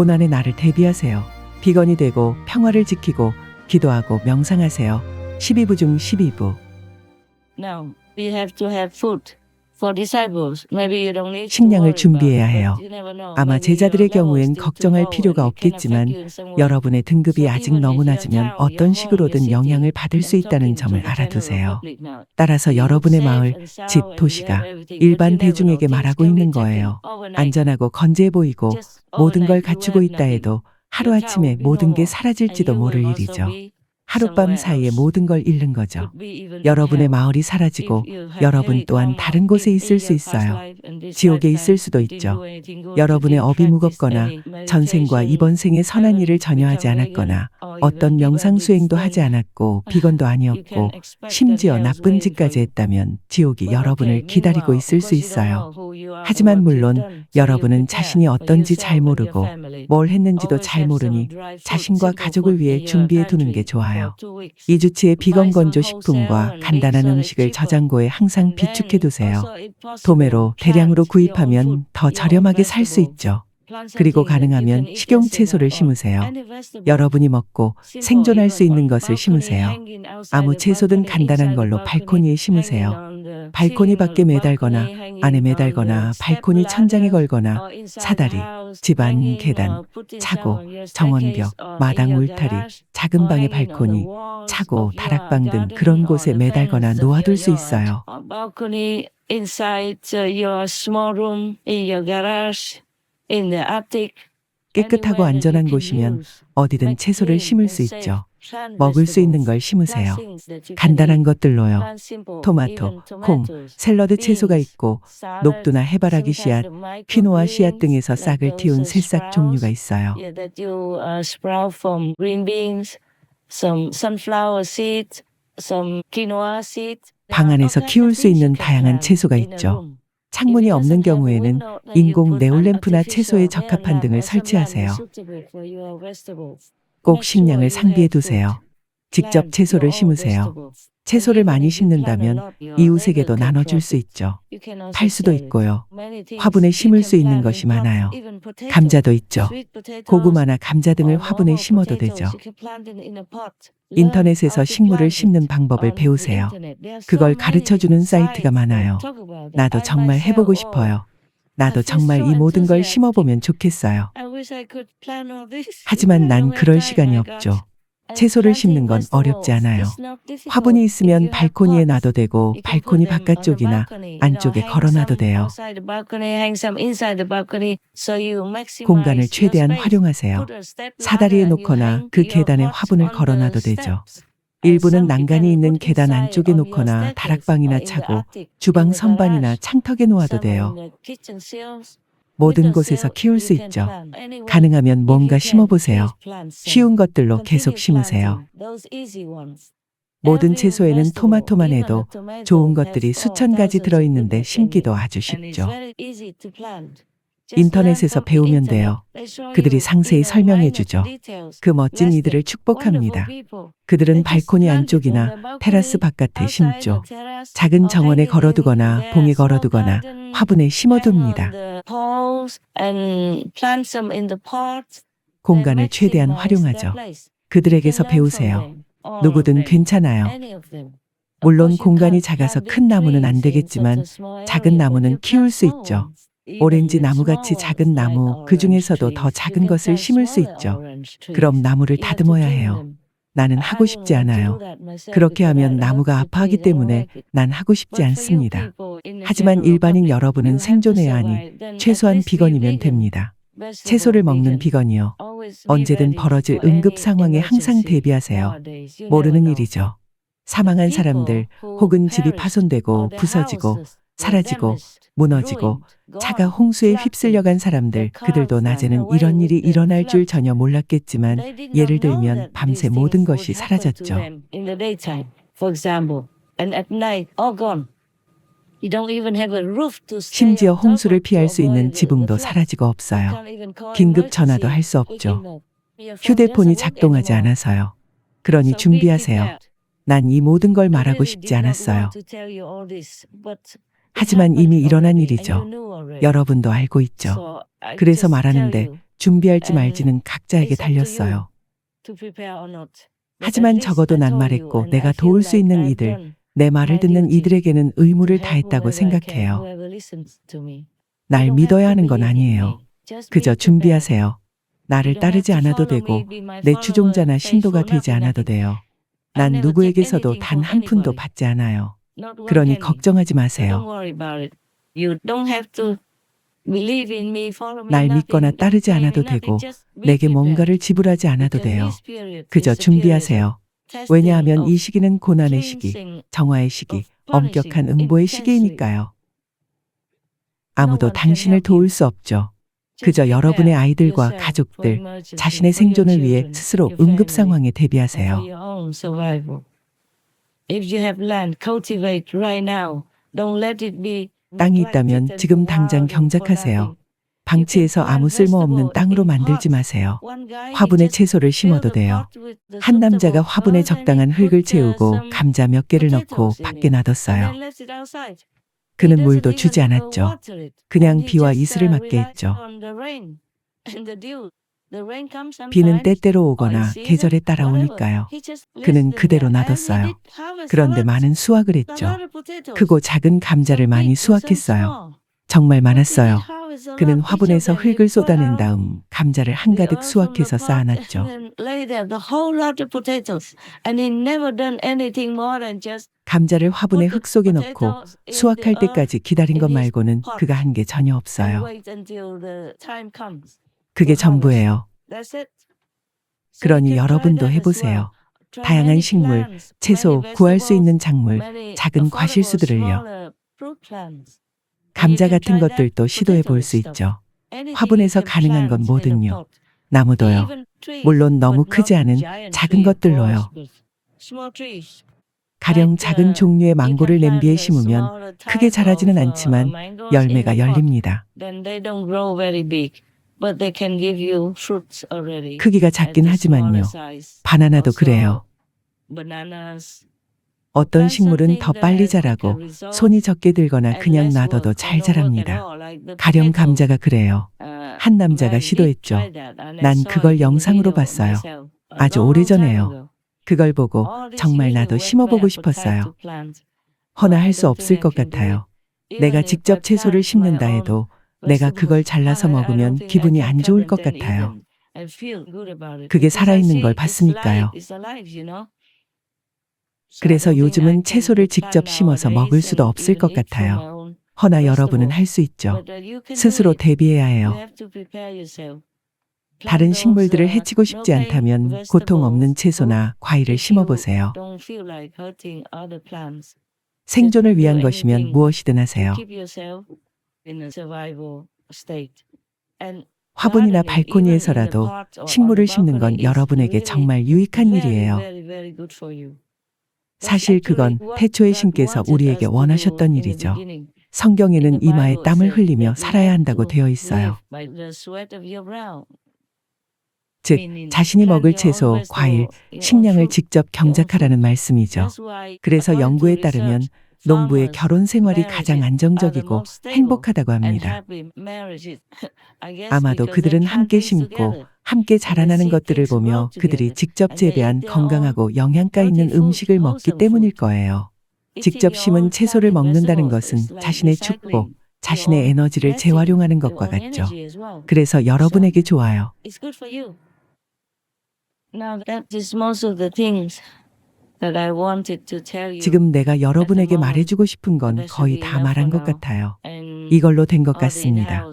고난의 날을 대비하세요. 비건이 되고 평화를 지키고 기도하고 명상하세요. 12부 중 12부. Now we have to have food. 식량을 준비해야 해요. 아마 제자들의 경우엔 걱정할 필요가 없겠지만 여러분의 등급이 아직 너무 낮으면 어떤 식으로든 영향을 받을 수 있다는 점을 알아두세요. 따라서 여러분의 마을, 집, 도시가 일반 대중에게 말하고 있는 거예요. 안전하고 건재해 보이고 모든 걸 갖추고 있다 해도 하루아침에 모든 게 사라질지도 모를 일이죠. 하룻밤 사이에 모든 걸 잃는 거죠. 여러분의 마을이 사라지고 여러분 또한 다른 곳에 있을 수 있어요. 지옥에 있을 수도 있죠. 여러분의 업이 무겁거나 전생과 이번 생에 선한 일을 전혀 하지 않았거나 어떤 명상 수행도 하지 않았고 비건도 아니었고 심지어 나쁜 짓까지 했다면 지옥이 여러분을 기다리고 있을 수 있어요. 하지만 물론 여러분은 자신이 어떤지 잘 모르고 뭘 했는지도 잘 모르니 자신과 가족을 위해 준비해 두는 게 좋아요. 있어요. 2주치의 비건건조 식품과 간단한 음식을 저장고에 항상 비축해 두세요. 도매로 대량으로 구입하면 더 저렴하게 살 수 있죠. 그리고 가능하면 식용 채소를 심으세요. 여러분이 먹고 생존할 수 있는 것을 심으세요. 아무 채소든 간단한 걸로 발코니에 심으세요. 발코니 밖에 매달거나 안에 매달거나 발코니 천장에 걸거나 사다리, 집안 계단, 차고, 정원벽, 마당 울타리, 작은 방의 발코니, 차고, 다락방 등 그런 곳에 매달거나 놓아둘 수 있어요. 깨끗하고 안전한 곳이면 어디든 채소를 심을 수 있죠. 먹을 수 있는 걸 심으세요. 간단한 것들로요. 토마토, 콩, 샐러드 채소가 있고 녹두나 해바라기 씨앗, 퀴노아 씨앗 등에서 싹을 틔운 새싹 종류가 있어요. 방 안에서 키울 수 있는 다양한 채소가 있죠. 창문이 없는 경우에는 인공 네올램프나 채소에 적합한 등을 설치하세요. 꼭 식량을 상비해 두세요. 직접 채소를 심으세요. 채소를 많이 심는다면 이웃에게도 나눠줄 수 있죠. 팔 수도 있고요. 화분에 심을 수 있는 것이 많아요. 감자도 있죠. 고구마나 감자 등을 화분에 심어도 되죠. 인터넷에서 식물을 심는 방법을 배우세요. 그걸 가르쳐주는 사이트가 많아요. 나도 정말 해보고 싶어요. 나도 정말 이 모든 걸 심어보면 좋겠어요. 하지만 난 그럴 시간이 없죠. 채소를 심는 건 어렵지 않아요. 화분이 있으면 발코니에 놔도 되고 발코니 바깥쪽이나 안쪽에 걸어놔도 돼요. 공간을 최대한 활용하세요. 사다리에 놓거나 그 계단에 화분을 걸어놔도 되죠. 일부는 난간이 있는 계단 안쪽에 놓거나 다락방이나 차고 주방 선반이나 창턱에 놓아도 돼요. 모든 곳에서 키울 수 있죠. 가능하면 뭔가 심어보세요. 쉬운 것들로 계속 심으세요. 모든 채소에는 토마토만 해도 좋은 것들이 수천 가지 들어있는데 심기도 아주 쉽죠. 인터넷에서 배우면 돼요. 그들이 상세히 설명해 주죠. 그 멋진 이들을 축복합니다. 그들은 발코니 안쪽이나 테라스 바깥에 심죠. 작은 정원에 걸어두거나 봉에 걸어두거나 화분에 심어둡니다. 공간을 최대한 활용하죠. 그들에게서 배우세요. 누구든 괜찮아요. 물론 공간이 작아서 큰 나무는 안 되겠지만 작은 나무는 키울 수 있죠. 오렌지 나무같이 작은 나무, 그 중에서도 더 작은 것을 심을 수 있죠. 그럼 나무를 다듬어야 해요. 나는 하고 싶지 않아요. 그렇게 하면 나무가 아파하기 때문에 난 하고 싶지 않습니다. 하지만 일반인 여러분은 생존해야 하니 최소한 비건이면 됩니다. 채소를 먹는 비건이요. 언제든 벌어질 응급 상황에 항상 대비하세요. 모르는 일이죠. 사망한 사람들 혹은 집이 파손되고 부서지고 사라지고 무너지고 차가 홍수에 휩쓸려간 사람들, 그들도 낮에는 이런 일이 일어날 줄 전혀 몰랐겠지만 예를 들면 밤새 모든 것이 사라졌죠. 심지어 홍수를 피할 수 있는 지붕도 사라지고 없어요. 긴급 전화도 할 수 없죠. 휴대폰이 작동하지 않아서요. 그러니 준비하세요. 난 이 모든 걸 말하고 싶지 않았어요. 하지만 이미 일어난 일이죠. 여러분도 알고 있죠. 그래서 말하는데 준비할지 말지는 각자에게 달렸어요. 하지만 적어도 난 말했고 내가 도울 수 있는 이들, 내 말을 듣는 이들에게는 의무를 다했다고 생각해요. 날 믿어야 하는 건 아니에요. 그저 준비하세요. 나를 따르지 않아도 되고 내 추종자나 신도가 되지 않아도 돼요. 난 누구에게서도 단 한 푼도 받지 않아요. 그러니. 걱정하지 마세요. 날. 믿거나 따르지 않아도. 되고 내게. 뭔가를 지불하지 않아도 돼요. 그저 준비하세요. 왜냐하면 이 시기는 고난의 시기, 정화의 시기, 엄격한 응보의. 시기이니까요. 아무도 당신을. 도울 수 없죠. 그저 여러분의 아이들과 가족들, 자신의 생존을 위해 스스로 응급 상황에 대비하세요. If you have land, cultivate right now. Don't let it be 땅이 있다면 지금 당장 경작하세요. 방치해서 아무 쓸모없는 땅으로 만들지 마세요. 화분에 채소를 심어도 돼요. 한 남자가 화분에 적당한 흙을 uh, 채우고 감자 몇 개를 넣고 밖에 놔뒀어요. 그는 물도 주지 uh, 않았죠. 그냥 비와 이슬을 uh, 맞게 했죠. 비는 때때로 오거나 계절에 따라 whatever. 오니까요. He just left 그는 그대로 놔뒀어요. 그런데 많은 수확을 했죠. 크고 작은 감자를 많이 수확했어요. 정말 많았어요. 그는 화분에서 흙을 쏟아낸 다음 감자를 한가득 수확해서 쌓아놨죠. 감자를 화분에 흙 속에 넣고 수확할 때까지 기다린 것 말고는 그가 한 게 전혀 없어요. 그게. 전부예요. 그러니 여러분도. 해보세요. 다양한 식물, 채소, 구할 수 있는 작물, 작은 과실수들을요. 감자 같은 것들도 시도해 볼 수. 있죠. 화분에서 가능한 건 뭐든요. 나무도요. 물론 너무 크지 않은 작은 것들로요. 가령 작은 uh, 종류의 망고를 냄비에 심으면 크게 자라지는 uh, 않지만 열매가. 열립니다. 크기가 작긴 하지만요. 바나나도 그래요. 어떤 식물은 더 빨리 자라고 손이 적게 들거나 그냥 놔둬도 잘 자랍니다. 가령. 감자가 그래요. Uh, 한 남자가 시도했죠. 난 그걸 영상으로 봤어요. 아주 오래전에요. 그걸 보고 정말 나도 심어보고 싶었어요. 허나 할 수 없을 것. 같아요. 내가 직접 채소를 심는다 해도 내가 그걸 잘라서 먹으면 기분이 안 좋을 것 같아요. 그게 살아있는 걸 봤으니까요. 그래서 요즘은 채소를 직접 심어서 먹을 수도 없을 것 같아요. 허나 여러분은. 할 수 있죠. Uh, 스스로. 대비해야 해요. 다른 식물들을 uh, 해치고 싶지 않다면 고통 없는 채소나 과일을 심어보세요. 생존을 위한 것이면 무엇이든 하세요. Keep yourself in a survival state. And 화분이나 발코니에서라도 식물을 심는 건 여러분에게 정말 유익한 일이에요. 사실 그건 God 신께서 우리에게 원하셨던 일이죠. 성경에는 이마에 땀을 흘리며 살아야 한다고 되어 있어요. 즉, 자신이 먹을 채소, 과일, 식량을 직접 경작하라는. 말씀이죠. 그래서 연구에 따르면 농부의 결혼 생활이 가장 안정적이고 행복하다고 합니다. 아마도 그들은 함께 심고. 함께 자라나는 것들을 보며 그들이. 직접 재배한 건강하고 영양가 있는 음식을 먹기 때문일. 거예요. 직접 심은 채소를 먹는다는 것은 자신의 축복, 자신의 에너지를 재활용하는 것과 같죠. 그래서 여러분에게 좋아요. 지금 내가 여러분에게 말해주고 싶은 건 거의 다 말한 것. 같아요. 이걸로 된 것 같습니다.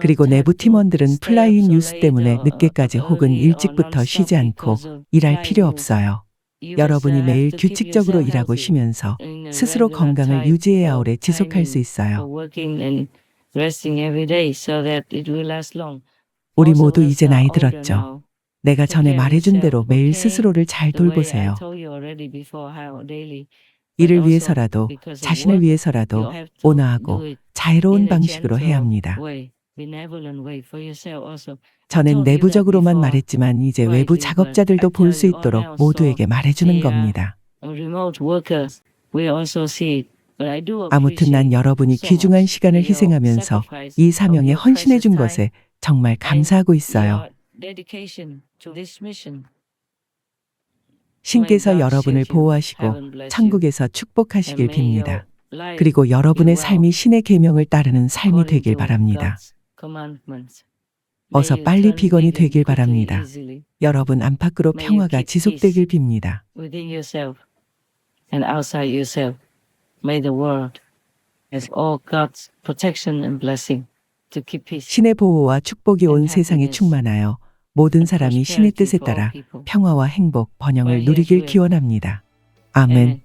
그리고 내부 팀원들은 so 뉴스 때문에 늦게까지 혹은 일찍부터 쉬지 않고 일할 필요. 없어요. 여러분이 uh, 매일 규칙적으로 일하고 쉬면서 스스로 건강을 유지해야 오래 지속할 수 있어요. 우리 모두 이제 나이 들었죠. 내가 전에 말해준 대로 매일? 스스로를 잘 돌보세요. also 위해서라도 자신을 위해서라도 온화하고 자애로운 방식으로 해야 합니다. 저는 내부적으로만 말했지만 이제 외부 작업자들도 볼 수 있도록 모두에게 말해주는 uh, 겁니다. 아무튼 난 여러분이 귀중한 시간을 희생하면서 이 사명에 your 헌신해 precious 준 time 것에 정말 감사하고 있어요. 신께서 여러분을 보호하시고 천국에서 축복하시길 빕니다. 그리고 여러분의 삶이 신의 계명을 따르는 삶이 되길 바랍니다. 어서 빨리 비건이 되길 바랍니다. 여러분 안팎으로 평화가 지속되길 빕니다. within yourself and outside yourself. May the world has all God's protection and blessing to keep peace. 신의 보호와 축복이 온 세상에 충만하여 모든 사람이 신의 뜻에 따라 평화와 행복, 번영을 누리길 기원합니다. 아멘.